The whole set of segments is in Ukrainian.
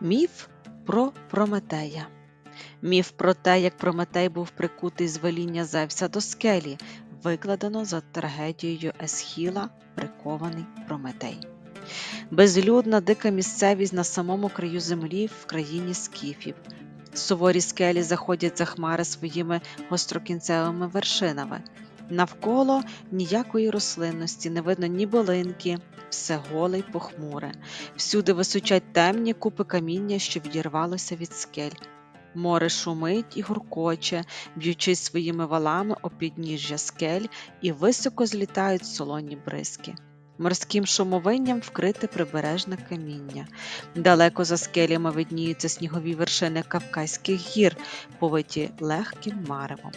Міф про Прометея. Міф про те, як Прометей був прикутий з веління Зевса до скелі, викладено за трагедією Есхіла Прикований Прометей. Безлюдна дика місцевість на самому краю землі в країні скіфів. Суворі скелі заходять за хмари своїми гострокінцевими вершинами. Навколо ніякої рослинності, не видно ні болинки, все голе й похмуре. Всюди височать темні купи каміння, що відірвалося від скель. Море шумить і гуркоче, б'ючись своїми валами о підніжжя скель, і високо злітають солоні бризки. Морським шумовинням вкрите прибережне каміння. Далеко за скелями видніються снігові вершини Кавказьких гір, повиті легким маревом.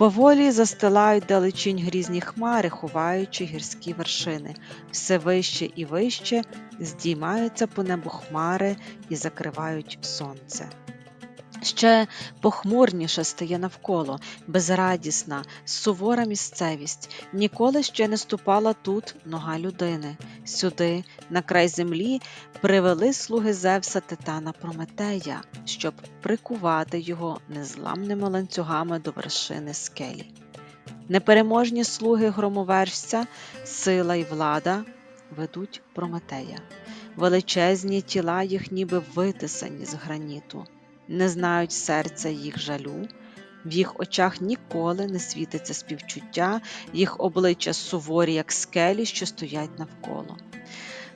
Поволі застилають далечінь грізні хмари, ховаючи гірські вершини. Все вище і вище здіймаються по небу хмари і закривають сонце. Ще похмурніше стає навколо, безрадісна, сувора місцевість. Ніколи ще не ступала тут нога людини. Сюди, на край землі, привели слуги Зевса Титана Прометея, щоб прикувати його незламними ланцюгами до вершини скелі. Непереможні слуги громовержця, сила й влада ведуть Прометея. Величезні тіла їх ніби витисані з граніту не знають серця їх жалю, в їх очах ніколи не світиться співчуття, їх обличчя суворі, як скелі, що стоять навколо.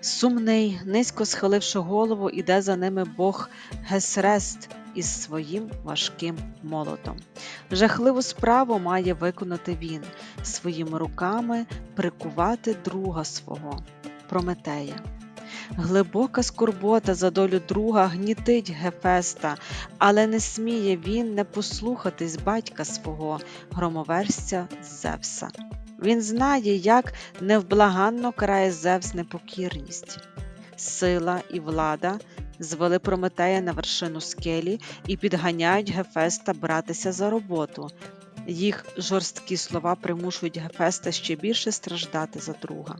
Сумний, низько схиливши голову, іде за ними Бог Гесрест із своїм важким молотом. Жахливу справу має виконати він, своїми руками прикувати друга свого, Прометея. Глибока скорбота за долю друга гнітить Гефеста, але не сміє він не послухатись батька свого, громоверця Зевса. Він знає, як невблаганно карає Зевс непокірність. Сила і влада звели Прометея на вершину скелі і підганяють Гефеста братися за роботу. Їх жорсткі слова примушують Гефеста ще більше страждати за друга.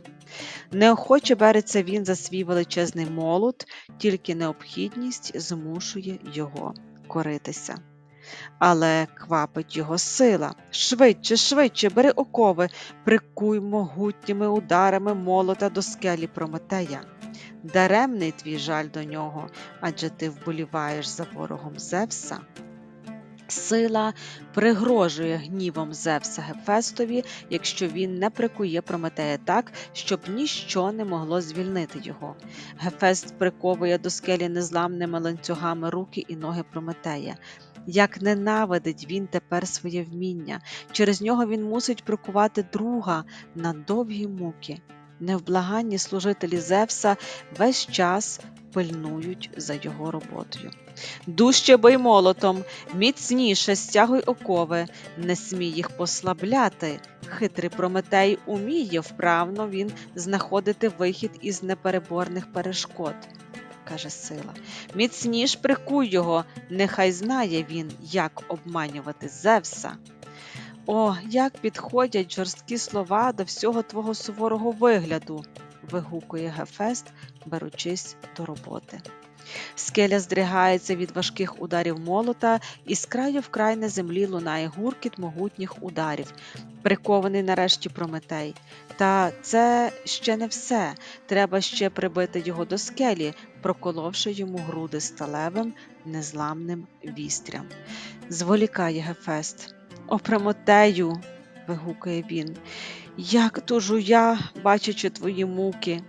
Неохоче береться він за свій величезний молот, тільки необхідність змушує його коритися. Але квапить його сила. Швидше, швидше, бери окови, прикуй могутніми ударами молота до скелі Прометея. Даремний твій жаль до нього, адже ти вболіваєш за ворогом Зевса. Сила пригрожує гнівом Зевса Гефестові, якщо він не прикує Прометея так, щоб ніщо не могло звільнити його. Гефест приковує до скелі незламними ланцюгами руки і ноги Прометея. Як ненавидить він тепер своє вміння, через нього він мусить прикувати друга на довгі муки. Невблаганні служителі Зевса весь час пильнують за його роботою. Дужче бий молотом, міцніше стягуй окови, не смій їх послабляти. Хитрий Прометей уміє вправно він знаходити вихід із непереборних перешкод, каже сила. Міцніш прикуй його, нехай знає він, як обманювати Зевса. О, як підходять жорсткі слова до всього твого суворого вигляду, вигукує Гефест, беручись до роботи. Скеля здригається від важких ударів молота, і з краю в край на землі лунає гуркіт могутніх ударів, прикований нарешті Прометей. Та це ще не все. Треба ще прибити його до скелі, проколовши йому груди сталевим, незламним вістрям. Зволікає Гефест. О, Прометею, вигукує він, як тужу я, бачачи твої муки.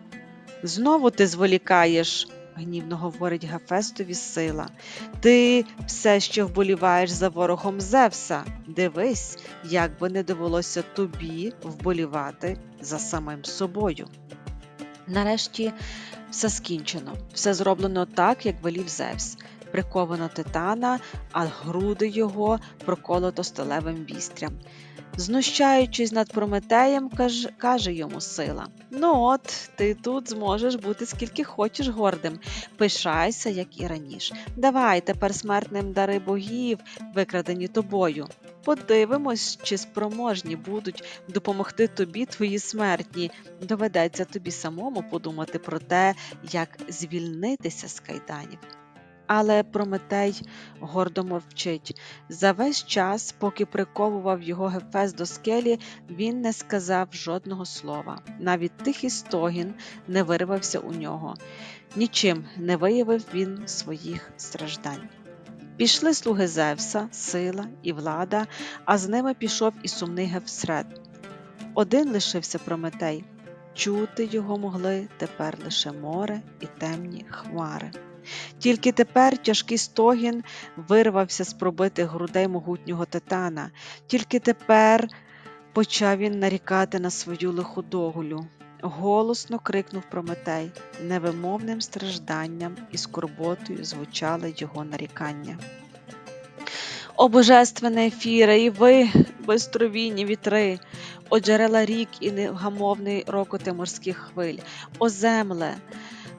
Знову ти зволікаєш, гнівно говорить Гефестові сила. Ти все ще вболіваєш за ворогом Зевса. Дивись, як би не довелося тобі вболівати за самим собою. Нарешті все скінчено, все зроблено так, як велів Зевс. Приковано титана, а груди його проколото сталевим вістрям. Знущаючись над Прометеєм, каже, каже йому сила: Ну от, ти тут зможеш бути скільки хочеш гордим, пишайся, як і раніше. Давай тепер смертним дари богів, викрадені тобою. Подивимось, чи спроможні будуть допомогти тобі твої смертні. Доведеться тобі самому подумати про те, як звільнитися з кайданів. Але Прометей гордо мовчить. За весь час, поки приковував його Гефес до скелі, він не сказав жодного слова. Навіть тихий стогін не вирвався у нього. Нічим не виявив він своїх страждань. Пішли слуги Зевса, сила і влада, а з ними пішов і сумний Гефсред. Один лишився Прометей. Чути його могли тепер лише море і темні хмари. Тільки тепер тяжкий стогін вирвався з пробитих грудей могутнього титана, тільки тепер почав він нарікати на свою лиходоголю. Голосно крикнув Прометей, невимовним стражданням і скорботою звучали його нарікання. О божественне ефіре, і ви, безстровійні вітри, о джерела рік і невгамовний рокоти морських хвиль, о земле,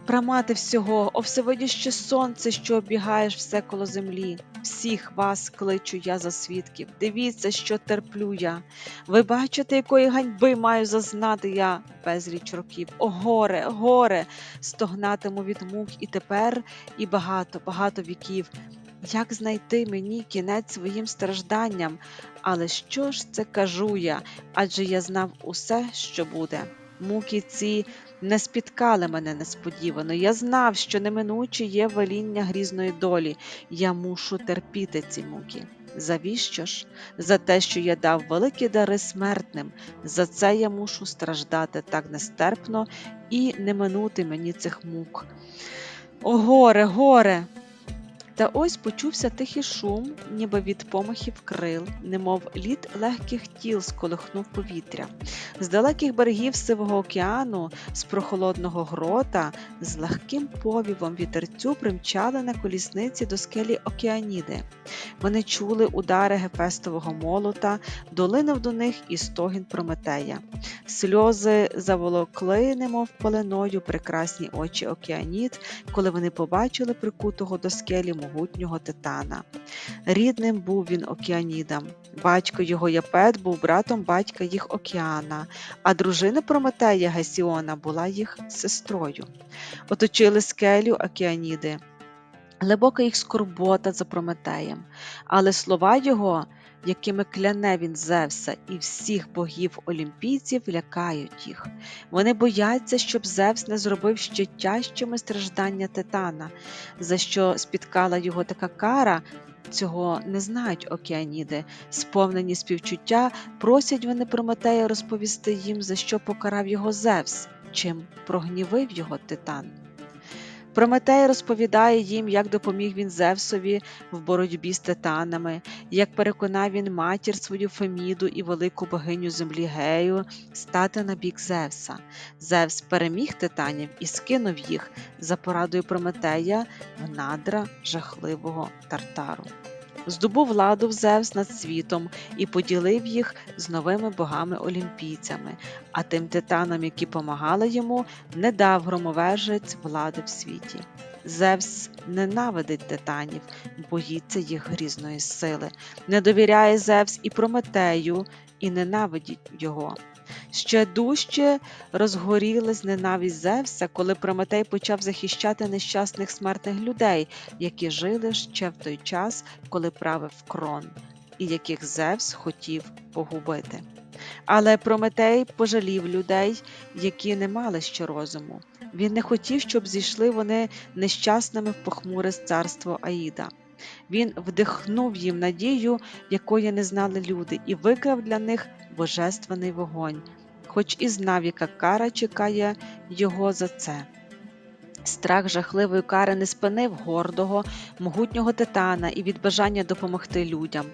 прамати всього, о всевидяще сонце, що обігаєш все коло землі. Всіх вас кличу я за свідків. Дивіться, що терплю я. Ви бачите, якої ганьби маю зазнати я безліч років. О, горе, горе, стогнатиму від мук і тепер, і багато, багато віків. Як знайти мені кінець своїм стражданням? Але що ж це кажу я? Адже я знав усе, що буде. Муки ці не спіткали мене несподівано. Я знав, що неминуче є веління грізної долі. Я мушу терпіти ці муки. Завіщо ж? За те, що я дав великі дари смертним, за це я мушу страждати так нестерпно і не минути мені цих мук. О, горе, горе! Та ось почувся тихий шум, ніби від помахів крил, немов лід легких тіл сколихнув повітря. З далеких берегів Сивого океану, з прохолодного грота, з легким повівом вітерцю примчали на колісниці до скелі Океаніди. Вони чули удари гефестового молота, долинув до них і стогін Прометея. Сльози заволокли, немов пеленою, прекрасні очі Океанід, коли вони побачили прикутого до скелі могутнього титана. Рідним був він океанідам. Батько його Япет був братом батька їх Океана, а дружина Прометея Гесіона була їх сестрою. Оточили скелю океаніди. Глибока їх скорбота за Прометеєм, але слова його, якими кляне він Зевса і всіх богів олімпійців, лякають їх. Вони бояться, щоб Зевс не зробив ще тяжчими страждання Титана, за що спіткала його така кара. Цього не знають океаніди, сповнені співчуття, просять вони Прометея розповісти їм, за що покарав його Зевс, чим прогнівив його титан. Прометей розповідає їм, як допоміг він Зевсові в боротьбі з титанами, як переконав він матір свою Феміду і велику богиню землі Гею стати на бік Зевса. Зевс переміг титанів і скинув їх за порадою Прометея в надра жахливого тартару. Здобув владу в Зевс над світом і поділив їх з новими богами-олімпійцями, а тим титанам, які помагали йому, не дав громовержець влади в світі. Зевс ненавидить титанів, боїться їх грізної сили, не довіряє Зевс і Прометею, і ненавидить його. Ще дужче розгорілась ненависть Зевса, коли Прометей почав захищати нещасних смертних людей, які жили ще в той час, коли правив крон, і яких Зевс хотів погубити. Але Прометей пожалів людей, які не мали ще розуму. Він не хотів, щоб зійшли вони нещасними в похмуре царство Аїда. Він вдихнув їм надію, якої не знали люди, і викрав для них божественний вогонь, хоч і знав, яка кара чекає його за це. Страх жахливої кари не спинив гордого, могутнього титана і від бажання допомогти людям,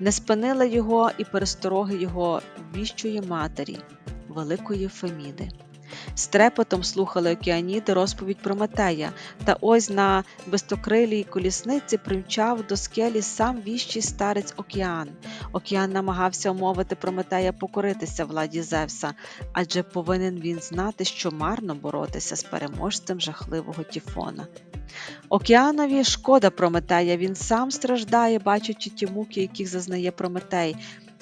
не спинила його і перестороги його віщої матері, великої Феміди. З трепотом слухали океаніди розповідь про Метея, та ось на безтокрилій колісниці примчав до скелі сам віщий старець Океан. Океан намагався умовити Прометея покоритися владі Зевса, адже повинен він знати, що марно боротися з переможцем жахливого Тіфона. Океанові шкода Прометея, він сам страждає, бачачи ті муки, яких зазнає Прометей.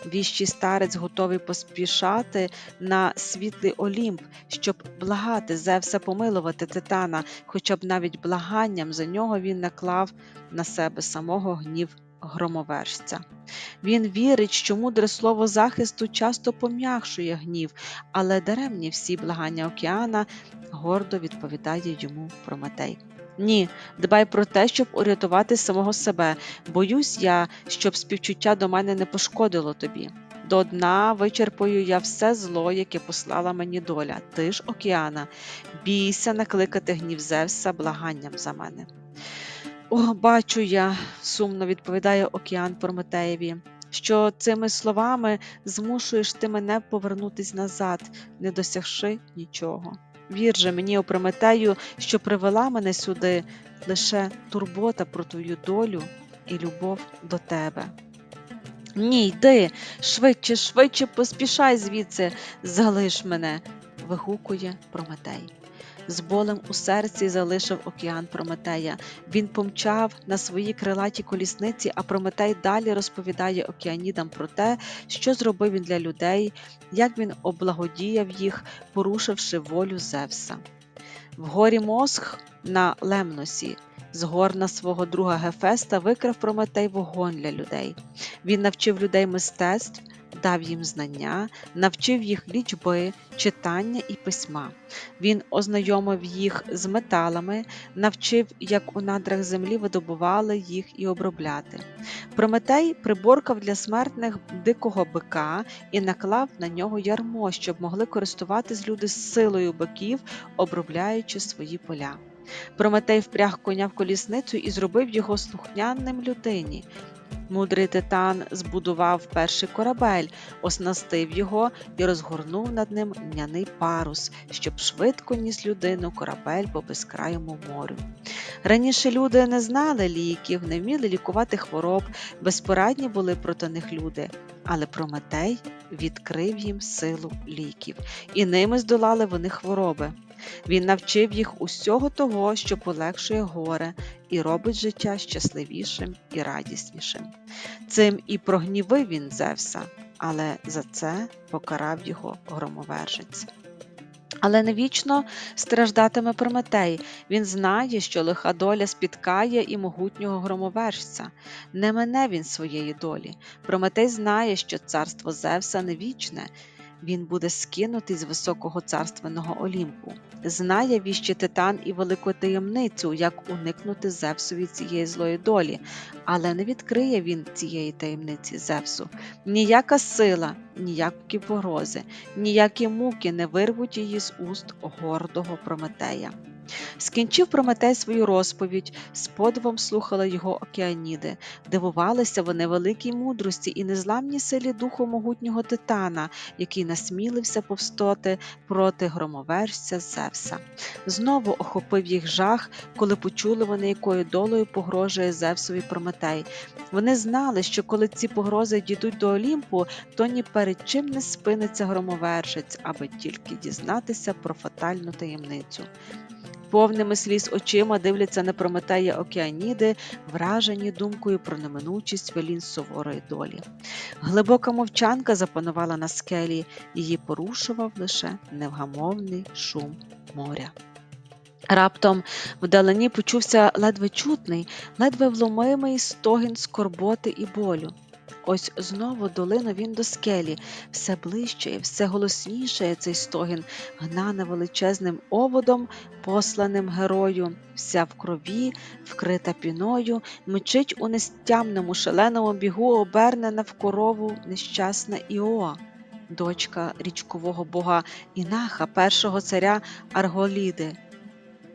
Віщий старець готовий поспішати на світлий Олімп, щоб благати Зевса помилувати Титана, хоча б навіть благанням за нього він наклав на себе самого гнів громовержця. Він вірить, що мудре слово захисту часто пом'якшує гнів, але даремні всі благання океана гордо відповідає йому Прометей. Ні, дбай про те, щоб урятувати самого себе. Боюсь я, щоб співчуття до мене не пошкодило тобі. До дна вичерпаю я все зло, яке послала мені доля. Ти ж, океана, бійся накликати гнів Зевса благанням за мене. О, бачу я, сумно відповідає океан Прометеєві, що цими словами змушуєш ти мене повернутись назад, не досягши нічого. Вір же мені, о Прометею, що привела мене сюди лише турбота про твою долю і любов до тебе. Ні, йди, швидше, швидше поспішай звідси, залиш мене, вигукує Прометей. З болем у серці залишив океан Прометея. Він помчав на своїй крилатій колісниці, а Прометей далі розповідає океанідам про те, що зробив він для людей, як він облагодіяв їх, порушивши волю Зевса. В горі Мосх на Лемносі з горна свого друга Гефеста викрав Прометей вогонь для людей. Він навчив людей мистецтв, дав їм знання, навчив їх лічби, читання і письма. Він ознайомив їх з металами, навчив, як у надрах землі видобували їх і обробляти. Прометей приборкав для смертних дикого бика і наклав на нього ярмо, щоб могли користуватись люди з силою биків, обробляючи свої поля. Прометей впряг коня в колісницю і зробив його слухняним людині. Мудрий титан збудував перший корабель, оснастив його і розгорнув над ним льняний парус, щоб швидко ніс людину корабель по безкрайому морю. Раніше люди не знали ліків, не вміли лікувати хвороб, безпорадні були проти них люди, але Прометей відкрив їм силу ліків, і ними здолали вони хвороби. Він навчив їх усього того, що полегшує горе і робить життя щасливішим і радіснішим. Цим і прогнівив він Зевса, але за це покарав його громовержець. Але не вічно страждатиме Прометей. Він знає, що лиха доля спіткає і могутнього громовержця. Не мене він своєї долі. Прометей знає, що царство Зевса не вічне, він буде скинутий з високого царственного Олімпу. Знає віще титан і велику таємницю, як уникнути Зевсові цієї злої долі, але не відкриє він цієї таємниці Зевсу. Ніяка сила, ніякі погрози, ніякі муки не вирвуть її з уст гордого Прометея. Скінчив Прометей свою розповідь, з подивом слухали його океаніди, дивувалися вони великій мудрості і незламній силі духу могутнього титана, який насмілився повстоти проти громовержця Зевса. Знову охопив їх жах, коли почули вони, якою долею погрожує Зевсові Прометей. Вони знали, що коли ці погрози дійдуть до Олімпу, то ні перед чим не спиниться громовержець, аби тільки дізнатися про фатальну таємницю. Повними сліз очима дивляться на Прометея океаніди, вражені думкою про неминучість велін суворої долі. Глибока мовчанка запанувала на скелі, її порушував лише невгамовний шум моря. Раптом вдалині почувся ледве чутний, ледве вломимий стогін скорботи і болю. Ось знову долинув він до скелі, все ближче і все голосніше цей стогін, гнане величезним оводом, посланим герою, вся в крові, вкрита піною, мчить у нестямному шаленому бігу, обернена в корову нещасна Іоа, дочка річкового бога Інаха, першого царя Арголіди.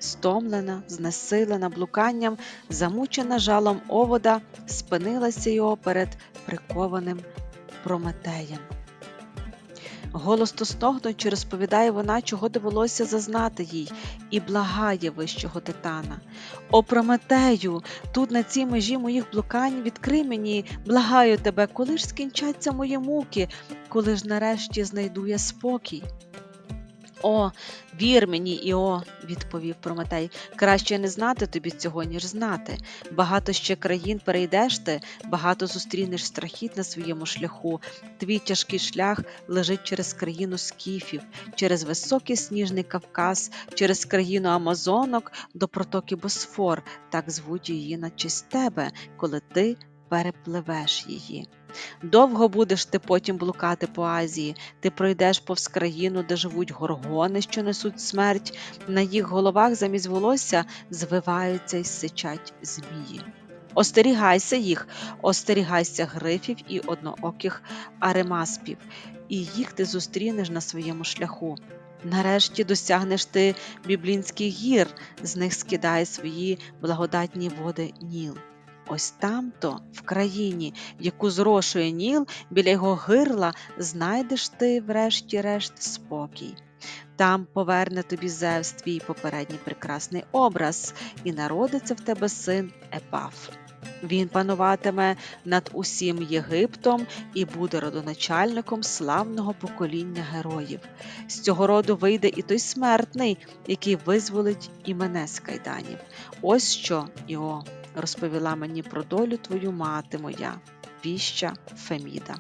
Стомлена, знесилена блуканням, замучена жалом овода, спинилася його перед прикованим Прометеєм. Голосно стогнучи, розповідає вона, чого довелося зазнати їй, і благає вищого титана. О Прометею, тут на цій межі моїх блукань відкрий мені, благаю тебе, коли ж скінчаться мої муки, коли ж нарешті знайду я спокій. О, вір мені, Іо, відповів Прометей. Краще не знати тобі цього, ніж знати. Багато ще країн перейдеш ти, багато зустрінеш страхіт на своєму шляху. Твій тяжкий шлях лежить через країну скіфів, через високий сніжний Кавказ, через країну Амазонок до протоки Босфор, так звуть її на честь тебе, коли ти перепливеш її. Довго будеш ти потім блукати по Азії, ти пройдеш повз країну, де живуть горгони, що несуть смерть, на їх головах замість волосся звиваються й сичать змії. Остерігайся їх, остерігайся грифів і однооких аремаспів, і їх ти зустрінеш на своєму шляху. Нарешті досягнеш ти біблінських гір, з них скидає свої благодатні води Ніл. Ось там-то, в країні, яку зрошує Ніл, біля його гирла знайдеш ти, врешті-решт, спокій. Там поверне тобі Зевс твій попередній прекрасний образ, і народиться в тебе син Епаф. Він пануватиме над усім Єгиптом і буде родоначальником славного покоління героїв. З цього роду вийде і той смертний, який визволить і мене з кайданів. Ось що, Іо, розповіла мені про долю твою мати моя, віща Феміда.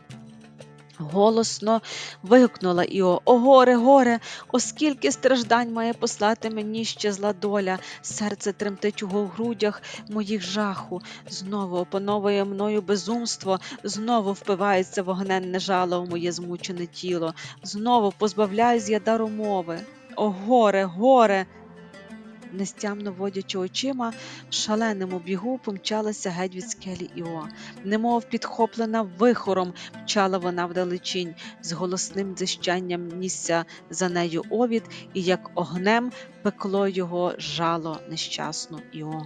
Голосно вигукнула Іо О, горе, горе, оскільки страждань має послати мені ще зла доля, серце тремтить у грудях моїх жаху, знову опановує мною безумство, знову впивається вогненне жало у моє змучене тіло, знову позбавляюсь я дару мови. О, горе, горе. Нестямно водячи очима, в шаленому бігу помчалася геть від скелі Іо. Немов підхоплена вихором, мчала вона вдалечінь, з голосним дзищанням нісся за нею овід, і як огнем пекло його жало нещасну Іо.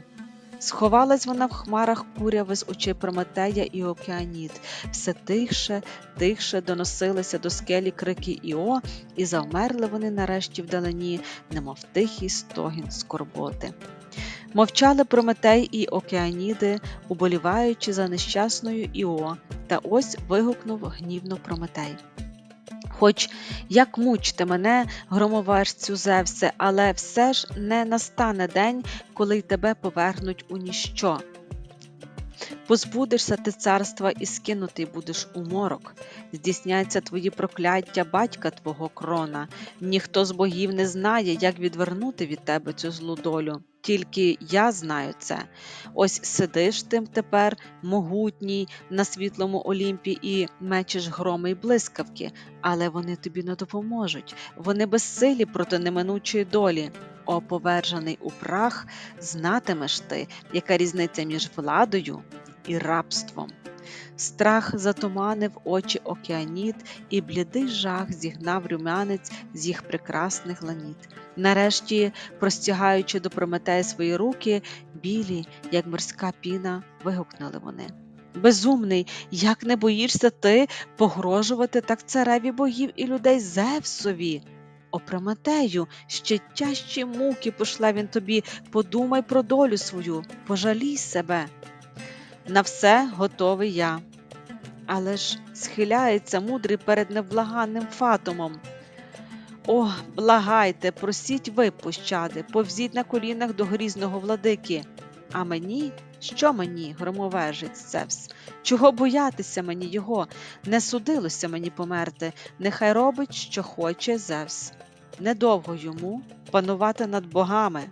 Сховалась вона в хмарах куряви з очей Прометея і Океаніт. Все тихше, тихше доносилися до скелі крики Іо, і завмерли вони нарешті вдалині, немов тихий стогін скорботи. Мовчали Прометей і Океаніди, уболіваючи за нещасною Іо, та ось вигукнув гнівно Прометей. Хоч як мучте мене, громовержцю Зевсе, але все ж не настане день, коли й тебе повернуть у ніщо. Позбудешся ти царства і скинутий будеш у морок. Здійсняться твої прокляття батька твого крона. Ніхто з богів не знає, як відвернути від тебе цю злу долю. Тільки я знаю це. Ось сидиш тим тепер, могутній, на світлому Олімпі, і мечеш громи й блискавки, але вони тобі не допоможуть. Вони безсилі проти неминучої долі. О, повержений у прах, знатимеш ти, яка різниця між владою і рабством. Страх затуманив очі океаніт, і блідий жах зігнав румянець з їх прекрасних ланіт. Нарешті, простягаючи до Прометея свої руки, білі, як морська піна, вигукнули вони. Безумний, як не боїшся ти погрожувати так цареві богів і людей Зевсові? О, Прометею, ще тяжчі муки пошла він тобі, подумай про долю свою, пожалій себе. На все готовий я. Але ж схиляється мудрий перед невблаганним фатумом. О, благайте, просіть ви пощади, повзіть на колінах до грізного владики. А мені, що мені, громовержець Зевс? Чого боятися мені його? Не судилося мені померти, нехай робить, що хоче Зевс. Недовго йому панувати над богами.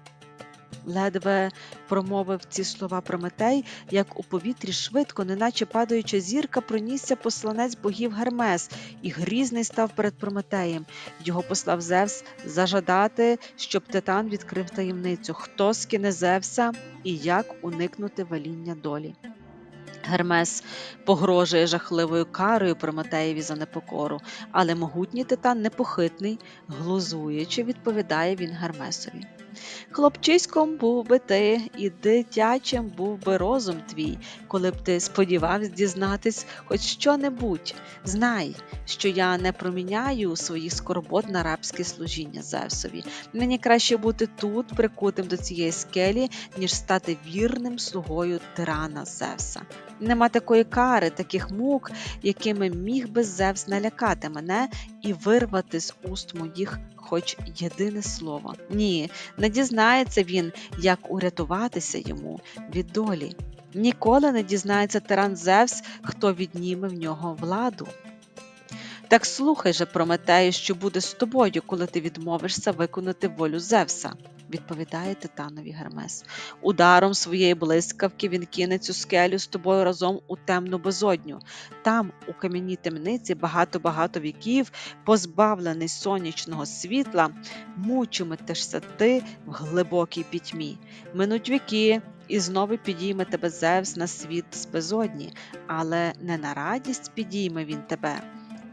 Ледве промовив ці слова Прометей, як у повітрі швидко, неначе падаюча зірка, пронісся посланець богів Гермес, і грізний став перед Прометеєм. Його послав Зевс зажадати, щоб Титан відкрив таємницю, хто скине Зевса і як уникнути веління долі. Гермес погрожує жахливою карою Прометеєві за непокору, але могутній титан непохитний, глузуючи, відповідає він Гермесові. Хлопчиськом був би ти, і дитячим був би розум твій, коли б ти сподівався дізнатись хоч що-небудь. Знай, що я не проміняю своїх скорбот на рабське служіння Зевсові. Мені краще бути тут, прикутим до цієї скелі, ніж стати вірним слугою тирана Зевса. Нема такої кари, таких мук, якими міг би Зевс налякати мене і вирвати з уст моїх хоч єдине слово. Ні, не дізнається він, як урятуватися йому від долі. Ніколи не дізнається тиран Зевс, хто відніме в нього владу. Так слухай же, Прометею, що буде з тобою, коли ти відмовишся виконати волю Зевса, відповідає Титанові Гермес. Ударом своєї блискавки він кине цю скелю з тобою разом у темну безодню. Там, у кам'яній темниці, багато-багато віків, позбавлений сонячного світла, мучиметешся ти в глибокій пітьмі. Минуть віки, і знову підійме тебе Зевс на світ з безодні, але не на радість підійме він тебе.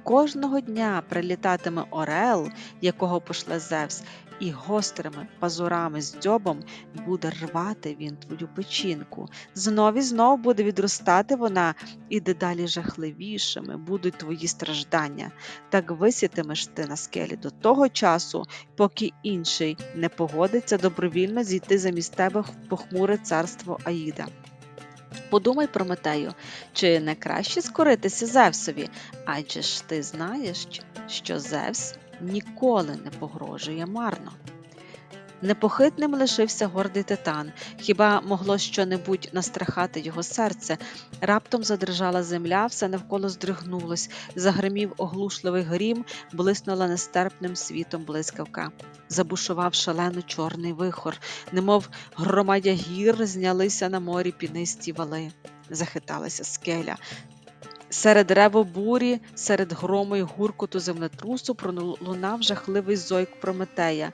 Кожного дня прилітатиме орел, якого пошле Зевс, і гострими пазурами з дзьобом буде рвати він твою печінку. Знов і знов буде відростати вона, і дедалі жахливішими будуть твої страждання. Так висітимеш ти на скелі до того часу, поки інший не погодиться добровільно зійти замість тебе в похмуре царство Аїда. Подумай, Прометею, чи не краще скоритися Зевсові, адже ж ти знаєш, що Зевс ніколи не погрожує марно. Непохитним лишився гордий титан, хіба могло щонебудь настрахати його серце. Раптом задрижала земля, все навколо здригнулось, загримів оглушливий грім, блиснула нестерпним світом блискавка. Забушував шалено чорний вихор, немов громадя гір знялися на морі пінисті вали. Захиталася скеля. Серед реву бурі, серед грому й гуркоту землетрусу пролунав жахливий зойк Прометея.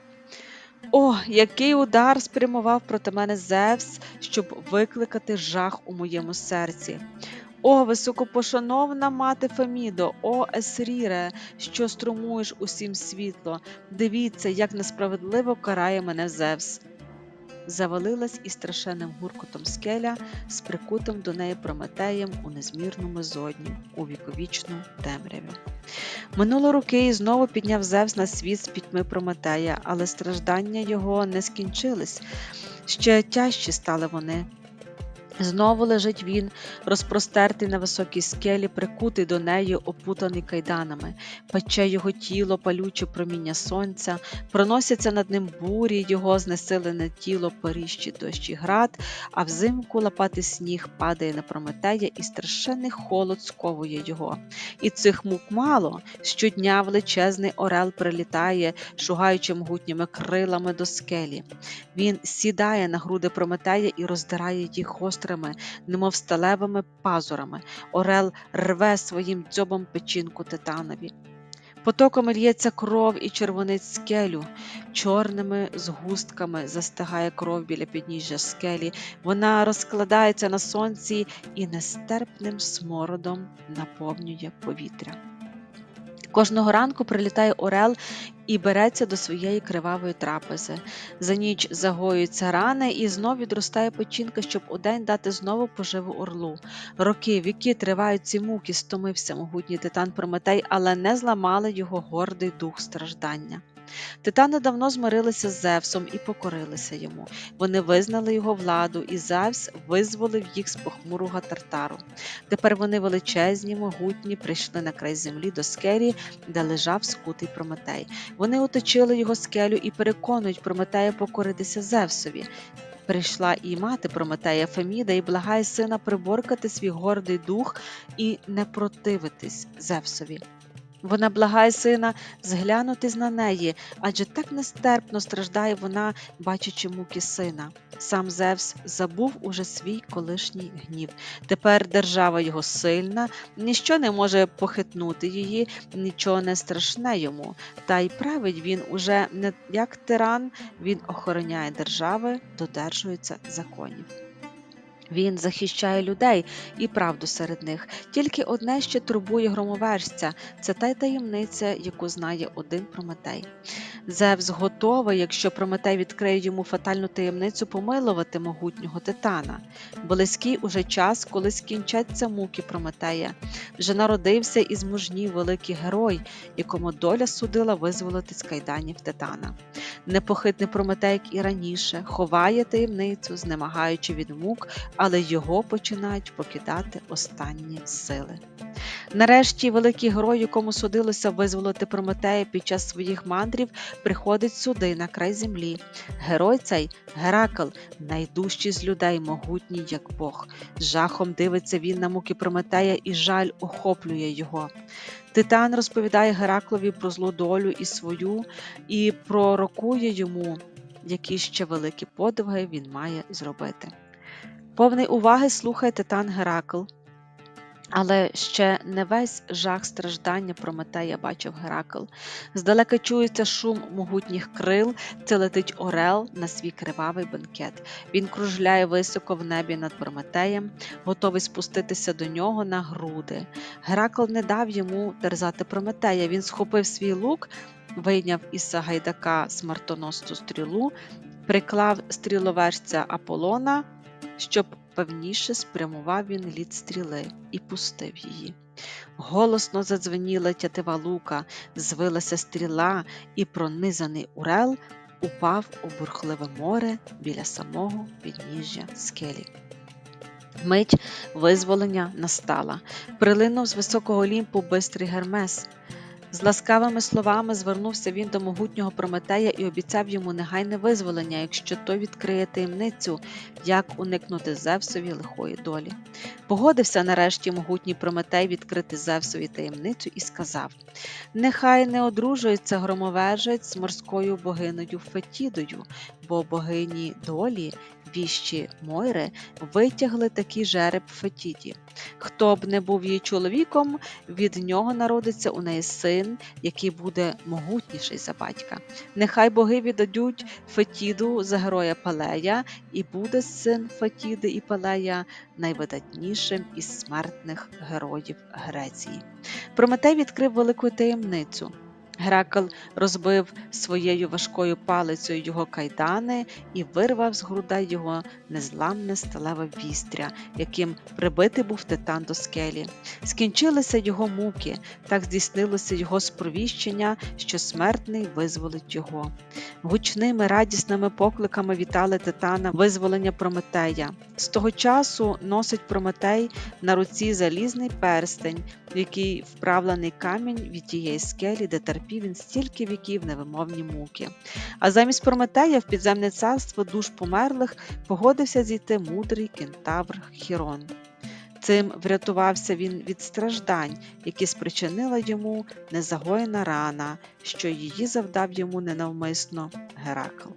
О, який удар спрямував проти мене Зевс, щоб викликати жах у моєму серці. О, високопошановна мати Фемідо, о Есріре, що струмуєш усім світло. Дивіться, як несправедливо карає мене Зевс. Завалилась із страшенним гуркотом скеля з прикутим до неї Прометеєм у незмірному зодні, у віковічну темряві. Минуло роки і знову підняв Зевс на світ з пітьми Прометея, але страждання його не скінчились. Ще тяжчі стали вони. Знову лежить він, розпростертий на високій скелі, прикутий до неї, опутаний кайданами, пече його тіло, палюче проміння сонця, проносяться над ним бурі, його знесилене тіло, поріщі дощі град, а взимку лопатий сніг падає на Прометея, і страшенний холод сковує його. І цих мук мало. Щодня величезний орел прилітає, шугаючи могутніми крилами до скелі. Він сідає на груди Прометея і роздирає їх гострими, немов сталевими пазурами. Орел рве своїм дзьобом печінку титанові. Потоками лється кров і червонить скелю, чорними згустками застигає кров біля підніжжя скелі, вона розкладається на сонці і нестерпним смородом наповнює повітря. Кожного ранку прилітає орел і береться до своєї кривавої трапези. За ніч загоюються рани, і знов відростає печінка, щоб удень дати знову поживу орлу. Роки, віки тривають ці муки, стомився могутній титан Прометей, але не зламали його гордий дух страждання. Титани давно змирилися з Зевсом і покорилися йому. Вони визнали його владу, і Зевс визволив їх з похмурого тартару. Тепер вони величезні, могутні, прийшли на край землі до скелі, де лежав скутий Прометей. Вони оточили його скелю і переконують Прометея покоритися Зевсові. Прийшла і мати Прометея Феміда і благає сина приборкати свій гордий дух і не противитись Зевсові. Вона благає сина зглянутись на неї, адже так нестерпно страждає вона, бачачи муки сина. Сам Зевс забув уже свій колишній гнів. Тепер держава його сильна, ніщо не може похитнути її, нічого не страшне йому. Та й править він уже не як тиран, він охороняє держави, додержується законів. Він захищає людей і правду серед них. Тільки одне ще турбує громовержця це та й таємниця, яку знає один Прометей. Зевс готовий, якщо Прометей відкриє йому фатальну таємницю, помилувати могутнього титана. Близький уже час, коли скінчаться муки Прометея. Вже народився і змужнів великий герой, якому доля судила визволити з кайданів титана. Непохитний Прометей, як і раніше, ховає таємницю, знемагаючи від мук, але його починають покидати останні сили. Нарешті великий герой, якому судилося визволити Прометея під час своїх мандрів, приходить сюди, на край землі. Герой цей Геракл, найдужчий з людей, могутній як Бог. З жахом дивиться він на муки Прометея, і жаль охоплює його. Титан розповідає Гераклові про злу долю і свою, і пророкує йому, які ще великі подвиги він має зробити. Повний уваги слухає Титан Геракл. Але ще не весь жах страждання Прометея бачив Геракл. Здалека чується шум могутніх крил, це летить орел на свій кривавий бенкет. Він кружляє високо в небі над Прометеєм, готовий спуститися до нього на груди. Геракл не дав йому терзати Прометея. Він схопив свій лук, вийняв із Сагайдака смертоносцю стрілу, приклав стріловежця Аполлона, щоб певніше спрямував він лід стріли і пустив її. Голосно задзвеніла тятива лука, звилася стріла, і пронизаний урел упав у бурхливе море біля самого підніжжя скелі. Мить визволення настала. Прилинув з високого лімпу бистрий Гермес. З ласкавими словами звернувся він до могутнього Прометея і обіцяв йому негайне визволення, якщо той відкриє таємницю, як уникнути Зевсові лихої долі. Погодився нарешті могутній Прометей відкрити Зевсові таємницю і сказав: Нехай не одружується громовежець з морською богинею Фетідою, бо богині долі, віщі Мойри, витягли такий жереб Фетіді. Хто б не був її чоловіком, від нього народиться у неї син, який буде могутніший за батька. Нехай боги віддадуть Фетіду за героя Палея, і буде син Фетіди і Палея найвидатнішим із смертних героїв Греції. Прометей відкрив велику таємницю. Геракл розбив своєю важкою палицею його кайдани і вирвав з грудей його незламне сталеве вістря, яким прибитий був титан до скелі. Скінчилися його муки, так здійснилося його сповіщення, що смертний визволить його. Гучними радісними покликами вітали титана визволення Прометея. З того часу носить Прометей на руці залізний перстень, в який вправлений камінь від тієї скелі, де терпів він стільки віків невимовні муки. А замість Прометея в підземне царство душ померлих погодився зійти мудрий кентавр Хірон. Цим врятувався він від страждань, які спричинила йому незагоєна рана, що її завдав йому ненавмисно Геракл.